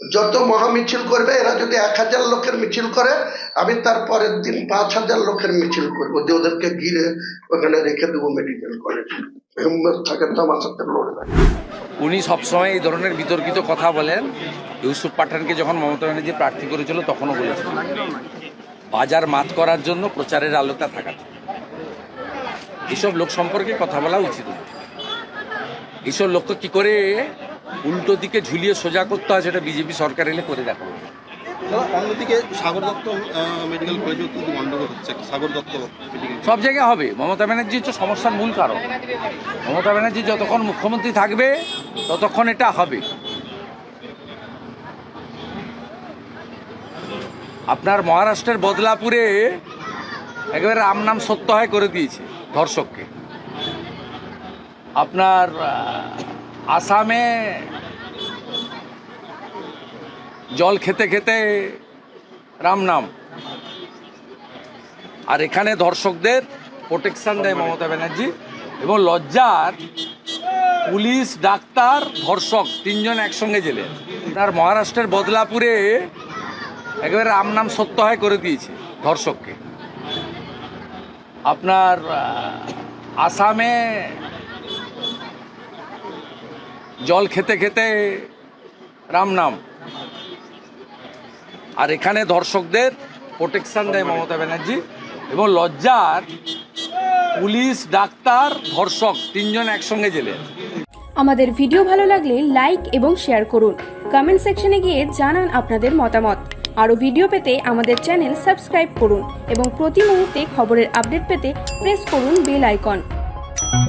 যত মহা মিছিল করবে, এরা যদি এক হাজার লোকের মিছিল করে, আমি তার পরের দিন পাঁচ হাজার লোকের মিছিল করব। যে ওদেরকে ঘিরে ওখানে রেখে দেবো মেডিকেল কলেজ হিম্মত থাকে তো আমার সাথে উনি সবসময় এই ধরনের বিতর্কিত কথা বলেন। ইউসুফ পাঠানকে যখন মমতা ব্যানার্জি প্রার্থী করেছিল, তখনও বলেছিল বাজার মাত করার জন্য প্রচারের আলোতা থাকা। এসব লোক সম্পর্কে কথা বলা উচিত নয়। এইসব লোককে কি করে উল্টো দিকে ঝুলিয়ে সোজা করতে হয় সেটা বিজেপি সরকার এলে করে দেখাবো। দাদা অন্যদিকে সাগর দত্ত মেডিকেল কলেজেও কিন্তু গন্ডগোল হচ্ছে সাগর দত্ত সব জায়গায় হবে। মমতা ব্যানার্জি হচ্ছে সমস্যার মূল কারণ। মমতা ব্যানার্জি যতক্ষণ মুখ্যমন্ত্রী থাকবে ততক্ষণ এটা হবে। আপনার মহারাষ্ট্রের বদলাপুরে একেবারে রাম নাম সত্য হয় করে দিয়েছে ধর্ষককে। আপনার আসামে জল খেতে খেতে রাম নাম। আর এখানে দর্শকদের প্রোটেকশন দেয় মমতা ব্যানার্জি এবং লজ্জার পুলিশ, ডাক্তার, ধর্ষক তিনজন একসঙ্গে জেলে। তার মহারাষ্ট্রের বদলাপুরে একেবারে রাম নাম সত্য হয় করে দিয়েছে ধর্ষককে। আপনার আসামে জল খেতে খেতে রাম নাম। আর এখানে দর্শকদের প্রোটেকশন দেয় মমতা ব্যানার্জি। এবং লজ্জার পুলিশ ডাক্তার ধর্ষক তিনজন একসঙ্গে জেলে। আমাদের ভিডিও ভালো লাগলে লাইক এবং শেয়ার করুন। কমেন্ট সেকশনে গিয়ে জানান আপনাদের মতামত। আরও ভিডিও পেতে আমাদের চ্যানেল সাবস্ক্রাইব করুন এবং প্রতি মুহূর্তে খবরের আপডেট পেতে প্রেস করুন বেল আইকন